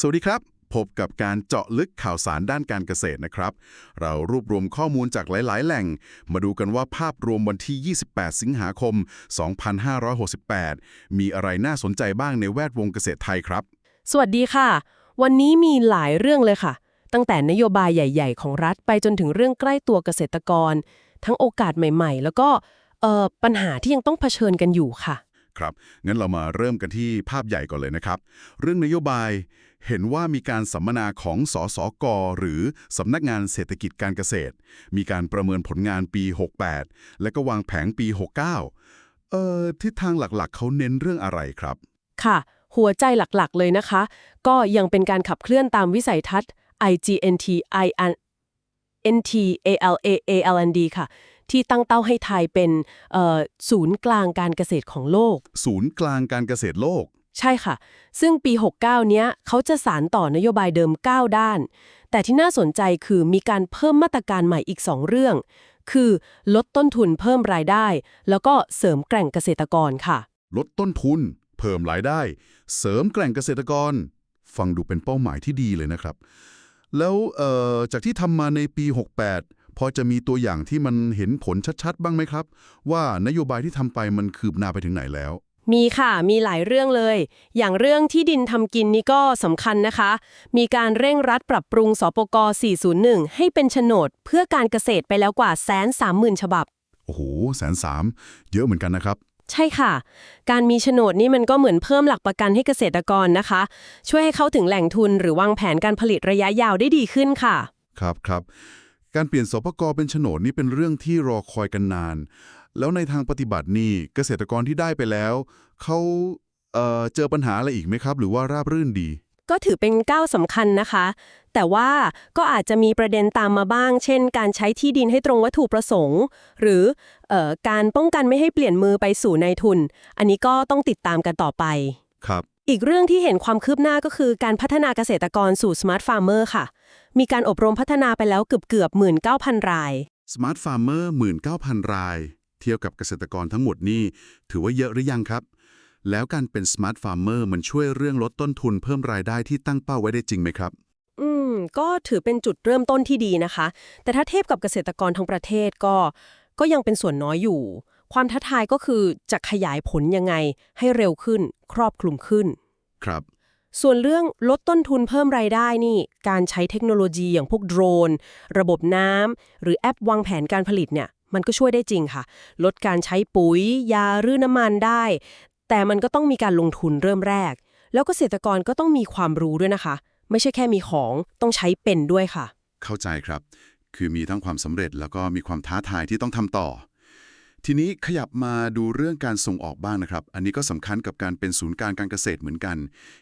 สวัสดีครับ พบกับการเจาะลึกข่าวสารด้านการเกษตรนะครับ เรารวบรวมข้อมูลจากหลาย ๆ แหล่ง มาดูกันว่าภาพรวมวันที่ 28 สิงหาคม 2568 มีอะไรน่าสนใจบ้างในแวดวงเกษตรไทยครับ สวัสดีค่ะ วันนี้มีหลายเรื่องเลยค่ะ ตั้งแต่นโยบายใหญ่ ๆ ของรัฐไปจนถึงเรื่องใกล้ตัวเกษตรกร ทั้งโอกาสใหม่ ๆ แล้วก็เอ่อปัญหาที่ยังต้องเผชิญกันอยู่ค่ะ ครับงั้นเรามาเริ่มกันที่ภาพใหญ่ก่อนเลยนะครับ เรื่องนโยบาย เห็นว่ามีการสัมมนาของสสก หรือสำนักงานเศรษฐกิจการเกษตร มีการประเมินผลงานปี 68 และก็วางแผนปี 69 เอ่อทิศทางหลักๆ เขาเน้นเรื่องอะไรครับ ค่ะ หัวใจหลักๆ เลยนะคะ ก็ยังเป็นการขับเคลื่อนตามวิสัยทัศน์ IGNT IN NT ALA ALND ค่ะ ที่ตั้งเต้าให้ไทยเป็นเอ่อศูนย์กลางการเกษตรของโลก ศูนย์กลางการเกษตรโลก ใช่ค่ะ ซึ่งปี 69 เนี้ยเขาจะสารต่อนโยบายเดิม 9 ด้าน แต่ที่น่าสนใจคือมีการเพิ่มมาตรการใหม่อีก 2 เรื่อง คือลดต้นทุนเพิ่มรายได้ แล้วก็เสริมแกร่งเกษตรกรค่ะ ลดต้นทุน เพิ่มรายได้ เสริมแกร่งเกษตรกร ฟังดูเป็นเป้าหมายที่ดีเลยนะครับ แล้วเอ่อจากที่ทำมาในปี 68พอจะมีตัวอย่างที่มันเห็นผลชัดๆ บ้างไหมครับ ว่านโยบายที่ทำไปมันคืบหน้าไปถึงไหนแล้ว มีค่ะ มีหลายเรื่องเลย อย่างเรื่องที่ดินทำกินนี่ก็สำคัญนะคะ มีการเร่งรัดปรับปรุงสปก401 ให้เป็นโฉนด เพื่อการเกษตรไปแล้วกว่าแสนสามหมื่นฉบับ โอ้โหแสนสามเยอะเหมือนกันนะครับ ใช่ค่ะ การมีโฉนดนี่มันก็เหมือนเพิ่มหลักประกันให้เกษตรกรนะคะ ช่วยให้เข้าถึงแหล่งทุนหรือวางแผนการผลิตระยะยาวได้ดีขึ้นค่ะ ครับครับการเปลี่ยนสปกเป็นโฉนดนี่เป็นเรื่องที่รอคอยกันนาน แล้วในทางปฏิบัตินี่เกษตรกรที่ได้ไปแล้วเขาเอ่อเจอปัญหาอะไรอีกไหมครับ หรือว่าราบรื่นดี ก็ถือเป็นก้าวสำคัญนะคะ แต่ว่าก็อาจจะมีประเด็นตามมาบ้าง เช่น การใช้ที่ดินให้ตรงวัตถุประสงค์ หรือเออการป้องกันไม่ให้เปลี่ยนมือไปสู่นายทุน อันนี้ก็ต้องติดตามกันต่อไปครับอีกเรื่องที่เห็นความคืบหน้าก็คือการพัฒนาเกษตรกรสู่ Smart Farmer ค่ะ มีการอบรมพัฒนาไปแล้วเกือบเกือบ19,000ราย Smart Farmer 19,000ราย เทียบกับเกษตรกรทั้งหมดนี่ถือว่าเยอะหรือยังครับ แล้วการเป็น Smart Farmer มันช่วยเรื่องลดต้นทุนเพิ่มรายได้ที่ตั้งเป้าไว้ได้จริงไหมครับ อืม ก็ถือเป็นจุดเริ่มต้นที่ดีนะคะ แต่ถ้าเทียบกับเกษตรกรทั้งประเทศก็ ก็ยังเป็นส่วนน้อยอยู่ ความท้าทายก็คือจะขยายผลยังไง ให้เร็วขึ้น ครอบคลุมขึ้น ครับส่วนเรื่องลดต้นทุนเพิ่มรายได้นี่ การใช้เทคโนโลยีอย่างพวกโดรน ระบบน้ำ หรือแอปวางแผนการผลิตเนี่ย มันก็ช่วยได้จริงค่ะ ลดการใช้ปุ๋ย ยาหรือน้ำมันได้ แต่มันก็ต้องมีการลงทุนเริ่มแรก แล้วเกษตรกรก็ต้องมีความรู้ด้วยนะคะ ไม่ใช่แค่มีของต้องใช้เป็นด้วยค่ะ เข้าใจครับ คือมีทั้งความสำเร็จแล้วก็มีความท้าทายที่ต้องทำต่อ ทีนี้ขยับมาดูเรื่องการส่งออกบ้างนะครับ อันนี้ก็สำคัญกับการเป็นศูนย์การการเกษตรเหมือนกัน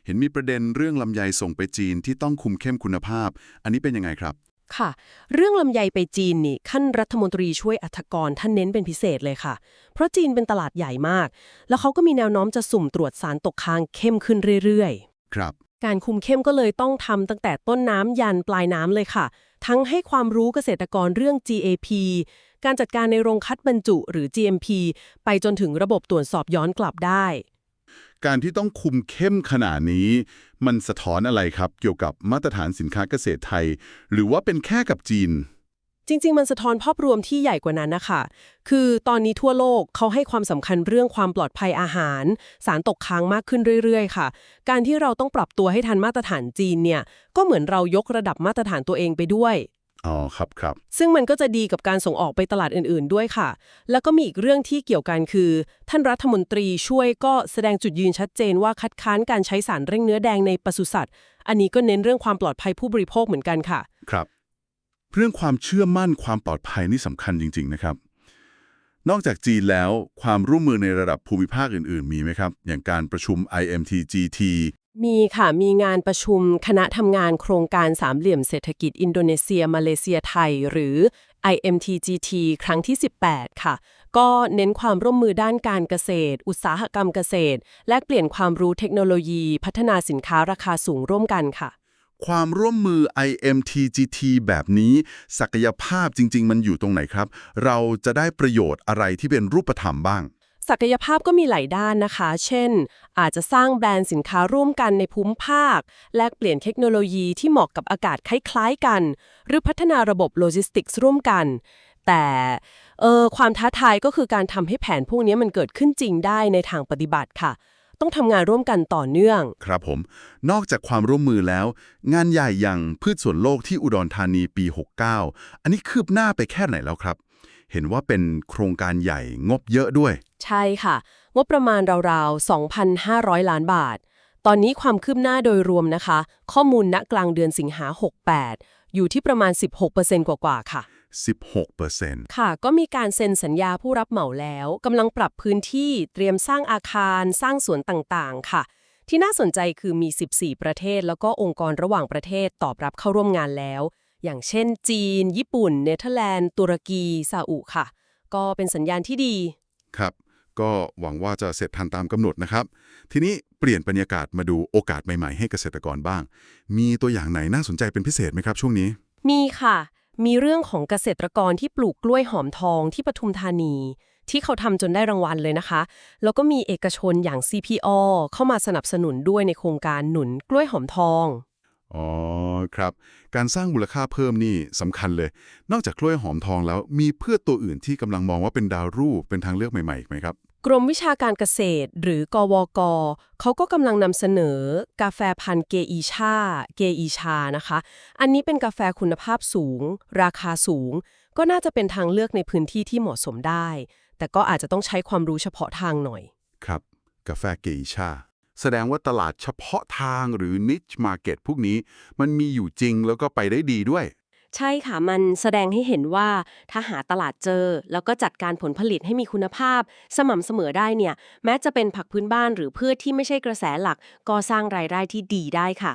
เห็นมีประเด็นเรื่องลำไยส่งไปจีนที่ต้องคุมเข้มคุณภาพ อันนี้เป็นยังไงครับ ค่ะ เรื่องลำไยไปจีนนี่ขั้นรัฐมนตรีช่วยอัธกรท่านเน้นเป็นพิเศษเลยค่ะ เพราะจีนเป็นตลาดใหญ่มาก แล้วเขาก็มีแนวโน้มจะสุ่มตรวจสารตกค้างเข้มขึ้นเรื่อยๆ ครับ การคุมเข้มก็เลยต้องทำตั้งแต่ต้นน้ำยันปลายน้ำเลยค่ะ ทั้งให้ความรู้เกษตรกรเรื่อง GAP การจัดการในโรงคัดบรรจุหรือ GMP ไปจนถึงระบบตรวจสอบย้อนกลับได้ การที่ต้องคุมเข้มขนาดนี้ มันสะท้อนอะไรครับ เกี่ยวกับมาตรฐานสินค้าเกษตรไทย หรือว่าเป็นแค่กับจีน จริง ๆ มันสะท้อนภาพรวมที่ใหญ่กว่านั้นนะคะคือตอนนี้ทั่วโลกเขาให้ความสำคัญเรื่องความปลอดภัยอาหาร สารตกค้างมากขึ้นเรื่อยๆ ค่ะ การที่เราต้องปรับตัวให้ทันมาตรฐานจีนเนี่ยก็เหมือนเรายกระดับมาตรฐานตัวเองไปด้วย อ๋อครับครับซึ่งมันก็จะดีกับการส่งออกไปตลาดอื่นๆด้วยค่ะ แล้วก็มีอีกเรื่องที่เกี่ยวกันคือ ท่านรัฐมนตรีช่วยก็แสดงจุดยืนชัดเจนว่าคัดค้านการใช้สารเร่งเนื้อแดงในปศุสัตว์ อันนี้ก็เน้นเรื่องความปลอดภัยผู้บริโภคเหมือนกันค่ะ ครับ เรื่องความเชื่อมั่นความปลอดภัยนี่สำคัญจริง ๆ นะครับ นอกจากจีนแล้วความร่วมมือในระดับภูมิภาคอื่น ๆ มีไหมครับ อย่างการประชุม IMTGT มีค่ะ มีงานประชุมคณะทำงานโครงการสามเหลี่ยมเศรษฐกิจอินโดนีเซีย มาเลเซียไทย หรือ IMTGT ครั้งที่ 18 ค่ะ ก็เน้นความร่วมมือด้านการเกษตร อุตสาหกรรมเกษตร แลกเปลี่ยนความรู้เทคโนโลยี พัฒนาสินค้าราคาสูงร่วมกันค่ะ ความร่วมมือ IMTGT แบบนี้ ศักยภาพจริง ๆ มันอยู่ตรงไหนครับ เราจะได้ประโยชน์อะไรที่เป็นรูปธรรมบ้าง ศักยภาพก็มีหลายด้านนะคะ เช่น อาจจะสร้างแบรนด์สินค้าร่วมกันในภูมิภาค แลกเปลี่ยนเทคโนโลยีที่เหมาะกับอากาศคล้ายๆกัน หรือพัฒนาระบบโลจิสติกส์ร่วมกัน แต่เออความท้าทายก็คือการทำให้แผนพวกนี้มันเกิดขึ้นจริงได้ในทางปฏิบัติค่ะ ต้องทำงานร่วมกันต่อเนื่อง ครับผม นอกจากความร่วมมือแล้ว งานใหญ่อย่างพืชสวนโลกที่อุดรธานีปี 69 อันนี้คืบหน้าไปแค่ไหนแล้วครับ เห็นว่าเป็นโครงการใหญ่งบเยอะด้วย ใช่ค่ะ งบประมาณราวๆ 2,500 ล้านบาท ตอนนี้ความคืบหน้าโดยรวมนะคะ ข้อมูลณกลางเดือนสิงหา 68 อยู่ที่ประมาณ 16%กว่าๆค่ะ 16%ค่ะ ก็มีการเซ็นสัญญาผู้รับเหมาแล้วกำลังปรับพื้นที่เตรียมสร้างอาคาร สร้างสวนต่างๆ ค่ะ ที่น่าสนใจคือมี 14 ประเทศ แล้วก็องค์กรระหว่างประเทศตอบรับเข้าร่วมงานแล้ว อย่างเช่น จีน ญี่ปุ่น เนเธอร์แลนด์ ตุรกีซาอุค่ะ ก็เป็นสัญญาณที่ดี ครับ ก็หวังว่าจะเสร็จทันตามกำหนดนะครับ ทีนี้เปลี่ยนบรรยากาศมาดูโอกาสใหม่ๆ ให้เกษตรกรบ้าง มีตัวอย่างไหนน่าสนใจเป็นพิเศษไหมครับช่วงนี้ มีค่ะ มีเรื่องของเกษตรกรที่ปลูกกล้วยหอมทองที่ปทุมธานี ที่เขาทำจนได้รางวัลเลยนะคะ แล้วก็มีเอกชนอย่าง CPO เข้ามาสนับสนุนด้วยในโครงการหนุนกล้วยหอมทอง อ๋อครับ การสร้างมูลค่าเพิ่มนี่สำคัญเลย นอกจากกล้วยหอมทองแล้วมีพืชตัวอื่นที่กำลังมองว่าเป็นดาวรุ่งเป็นทางเลือกใหม่ๆอีกไหมครับ กรมวิชาการเกษตร หรือกวกเขาก็กำลังนำเสนอ กาแฟพันธุ์เกอีชา เกอีชานะคะ อันนี้เป็นกาแฟคุณภาพสูง ราคาสูง ก็น่าจะเป็นทางเลือกในพื้นที่ที่เหมาะสมได้ แต่ก็อาจจะต้องใช้ความรู้เฉพาะทางหน่อย ครับ กาแฟเกอิชา แสดงว่าตลาดเฉพาะทางหรือ niche market พวกนี้ มันมีอยู่จริงแล้วก็ไปได้ดีด้วย ใช่ค่ะ มันแสดงให้เห็นว่าถ้าหาตลาดเจอ แล้วก็จัดการผลผลิตให้มีคุณภาพ สม่ำเสมอได้เนี่ย แม้จะเป็นผักพื้นบ้านหรือพืชที่ไม่ใช่กระแสหลัก ก็สร้างรายได้ที่ดีได้ค่ะ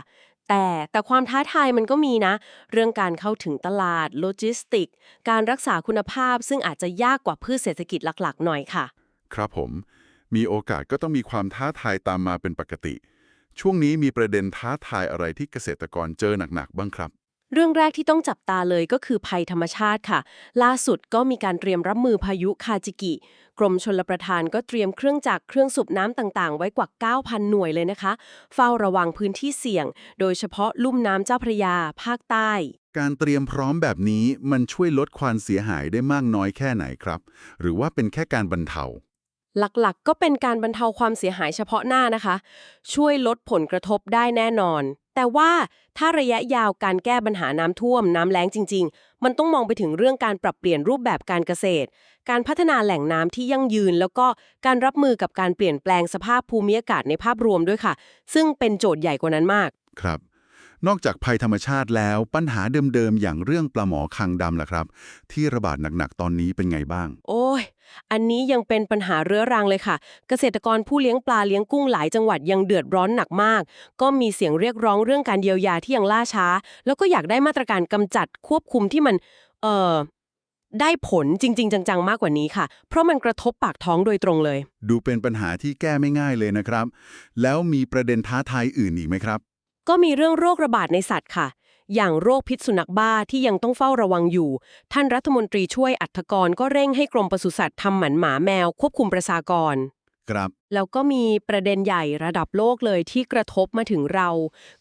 แต่แต่ความท้าทายมันก็มีนะ เรื่องการเข้าถึงตลาดโลจิสติก การรักษาคุณภาพซึ่งอาจจะยากกว่าพืชเศรษฐกิจหลักๆ หน่อยค่ะ ครับผม มีโอกาสก็ต้องมีความท้าทายตามมาเป็นปกติ ช่วงนี้มีประเด็นท้าทายอะไรที่เกษตรกรเจอหนักๆบ้างครับ เรื่องแรกที่ต้องจับตาเลยก็คือภัยธรรมชาติค่ะ ล่าสุดก็มีการเตรียมรับมือพายุคาจิกิ กรมชลประทานก็เตรียมเครื่องจักรเครื่องสูบน้ำต่างๆ ไว้กว่า 9,000 หน่วยเลยนะคะ เฝ้าระวังพื้นที่เสี่ยง โดยเฉพาะลุ่มน้ำเจ้าพระยา ภาคใต้ การเตรียมพร้อมแบบนี้มันช่วยลดความเสียหายได้มากน้อยแค่ไหนครับ หรือว่าเป็นแค่การบรรเทา หลักๆ ก็เป็นการบรรเทาความเสียหายเฉพาะหน้านะคะ ช่วยลดผลกระทบได้แน่นอน แต่ว่าถ้าระยะยาวการแก้ปัญหาน้ำท่วม น้ำแล้งจริง ๆ มันต้องมองไปถึงเรื่องการปรับเปลี่ยนรูปแบบการเกษตร การพัฒนาแหล่งน้ำที่ยั่งยืน แล้วก็การรับมือกับการเปลี่ยนแปลงสภาพภูมิอากาศในภาพรวมด้วยค่ะ ซึ่งเป็นโจทย์ใหญ่กว่านั้นมาก ครับ นอกจากภัยธรรมชาติแล้วปัญหาเดิมๆ อย่างเรื่องปลาหมอคังดำล่ะครับ ที่ระบาดหนักๆ ตอนนี้เป็นไงบ้าง โอ้ย อันนี้ยังเป็นปัญหาเรื้อรังเลยค่ะ เกษตรกรผู้เลี้ยงปลาเลี้ยงกุ้งหลายจังหวัดยังเดือดร้อนหนักมาก ก็มีเสียงเรียกร้องเรื่องการเยียวยาที่ยังล่าช้า แล้วก็อยากได้มาตรการกำจัดควบคุมที่มัน เอ่อได้ผลจริง ๆ จัง ๆ มากกว่านี้ค่ะ เพราะมันกระทบปากท้องโดยตรงเลย ดูเป็นปัญหาที่แก้ไม่ง่ายเลยนะครับ แล้วมีประเด็นท้าทายอื่นอีกไหมครับ ก็มีเรื่องโรคระบาดในสัตว์ค่ะ อย่างโรคพิษสุนัขบ้าที่ยังต้องเฝ้าระวังอยู่ ท่านรัฐมนตรีช่วยอัธกรก็เร่งให้กรมปศุสัตว์ทำหมันหมาแมวควบคุมประชากร ครับ แล้วก็มีประเด็นใหญ่ระดับโลกเลยที่กระทบมาถึงเรา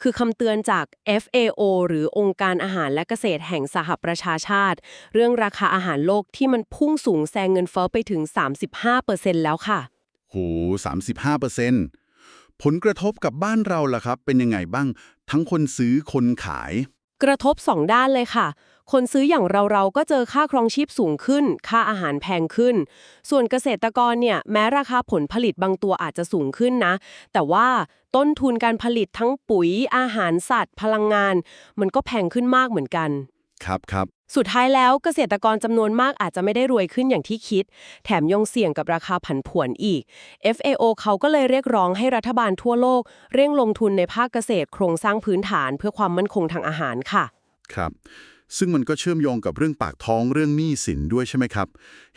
คือคำเตือนจาก FAO หรือองค์การอาหารและเกษตรแห่งสหประชาชาติ เรื่องราคาอาหารโลกที่มันพุ่งสูงแซงเงินเฟ้อไปถึง 35%แล้วค่ะ โห35% ผลกระทบกับบ้านเราล่ะครับ เป็นยังไงบ้าง ทั้งคนซื้อคนขาย กระทบ2ด้านเลยค่ะ คนซื้ออย่างเราเราก็เจอค่าครองชีพสูงขึ้น ค่าอาหารแพงขึ้น ส่วนเกษตรกรเนี่ยแม้ราคาผลผลิตบางตัวอาจจะสูงขึ้นนะ แต่ว่าต้นทุนการผลิตทั้งปุ๋ยอาหารสัตว์ พลังงาน มันก็แพงขึ้นมากเหมือนกัน ครับครับ สุดท้ายแล้วเกษตรกรจำนวนมากอาจจะไม่ได้รวยขึ้นอย่างที่คิด แถมยังเสี่ยงกับราคาผันผวนอีก FAO เขาก็เลยเรียกร้องให้รัฐบาลทั่วโลก เร่งลงทุนในภาคเกษตรโครงสร้างพื้นฐานเพื่อความมั่นคงทางอาหารค่ะ ครับ ซึ่งมันก็เชื่อมโยงกับเรื่องปากท้องเรื่องหนี้สินด้วยใช่ไหมครับ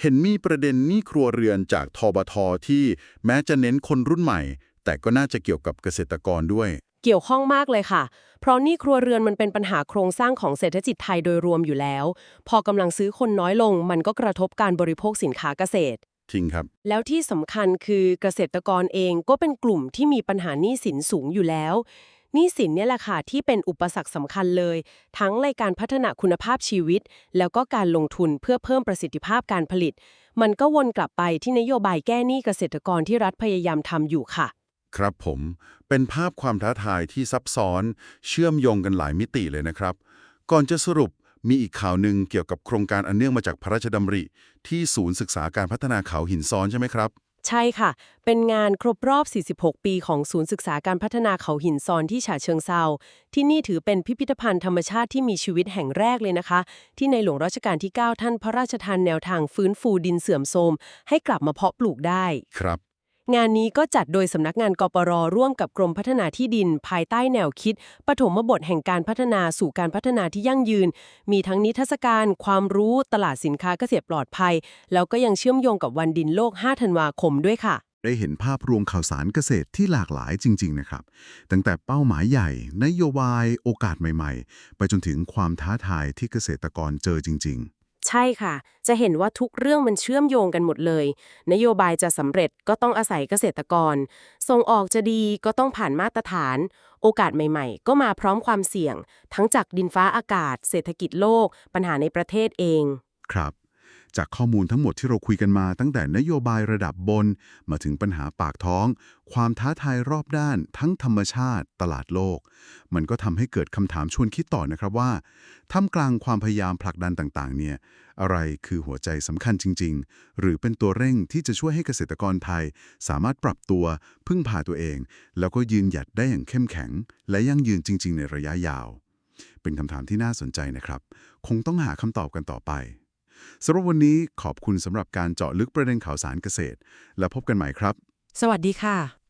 เห็นมีประเด็นหนี้ครัวเรือนจากทบทที่แม้จะเน้นคนรุ่นใหม่ แต่ก็น่าจะเกี่ยวกับเกษตรกรด้วย เกี่ยวข้องมากเลยค่ะ เพราะหนี่ครัวเรือนมันเป็นปัญหาโครงสร้างของเศรษฐกิจไทยโดยรวมอยู่แล้ว พอกำลังซื้อคนน้อยลง มันก็กระทบการบริโภคสินค้าเกษตร จริงครับ แล้วที่สำคัญคือเกษตรกรเองก็เป็นกลุ่มที่มีปัญหาหนี้สินสูงอยู่แล้วหนี้สินเนี่ยแหละค่ะที่เป็นอุปสรรคสำคัญเลย ทั้งในการพัฒนาคุณภาพชีวิต แล้วก็การลงทุนเพื่อเพิ่มประสิทธิภาพการผลิต มันก็วนกลับไปที่นโยบายแก้หนี้เกษตรกรที่รัฐพยายามทำอยู่ค่ะ ครับผม เป็นภาพความท้าทายที่ซับซ้อน เชื่อมโยงกันหลายมิติเลยนะครับ ก่อนจะสรุปมีอีกข่าวหนึ่งเกี่ยวกับโครงการอันเนื่องมาจากพระราชดำริ ที่ศูนย์ศึกษาการพัฒนาเขาหินซ้อนใช่ไหมครับ ใช่ค่ะ เป็นงานครบรอบ 46 ปีของศูนย์ศึกษาการพัฒนาเขาหินซอนที่ฉะเชิงเซาที่นี่ถือเป็นพิพิธภัณฑ์ธรรมชาติที่มีชีวิตแห่งแรกเลยนะคะ ที่ในหลวงรัชกาลที่ 9 ท่านพระราชทานแนวทางฟื้นฟูดินเสื่อมโทรมให้กลับมาเพาะปลูกได้ ครับ งานนี้ก็จัดโดยสำนักงานกปรร่วมกับกรมพัฒนาที่ดิน ภายใต้แนวคิด ปฐมบทแห่งการพัฒนาสู่การพัฒนาที่ยั่งยืน มีทั้งนิทรรศการ ความรู้ตลาดสินค้าเกษตรปลอดภัย แล้วก็ยังเชื่อมโยงกับวันดินโลก 5 ธันวาคมด้วยค่ะ ได้เห็นภาพรวมข่าวสารเกษตรที่หลากหลายจริง ๆ นะครับ ตั้งแต่เป้าหมายใหญ่ นโยบาย โอกาสใหม่ ๆ ไปจนถึงความท้าทายที่เกษตรกรเจอจริง ๆ ใช่ค่ะ จะเห็นว่าทุกเรื่องมันเชื่อมโยงกันหมดเลย นโยบายจะสำเร็จก็ต้องอาศัยเกษตรกร ส่งออกจะดีก็ต้องผ่านมาตรฐาน โอกาสใหม่ๆ ก็มาพร้อมความเสี่ยง ทั้งจากดินฟ้าอากาศ เศรษฐกิจโลก ปัญหาในประเทศเอง ครับ จากข้อมูลทั้งหมดที่เราคุยกันมา ตั้งแต่นโยบายระดับบน มาถึงปัญหาปากท้อง ความท้าทายรอบด้าน ทั้งธรรมชาติ ตลาดโลก มันก็ทำให้เกิดคำถามชวนคิดต่อนะครับว่าท่ามกลางความพยายามผลักดันต่างๆ เนี่ยอะไรคือหัวใจสำคัญจริง ๆ หรือเป็นตัวเร่งที่จะช่วยให้เกษตรกรไทย สามารถปรับตัว พึ่งพาตัวเอง แล้วก็ยืนหยัดได้อย่างเข้มแข็ง และยั่งยืนจริง ๆ ในระยะยาว เป็นคำถามที่น่าสนใจนะครับ คงต้องหาคำตอบกันต่อไป สำหรับวันนี้ขอบคุณสำหรับการเจาะลึกประเด็นข่าวสารเกษตร และพบกันใหม่ครับ สวัสดีค่ะ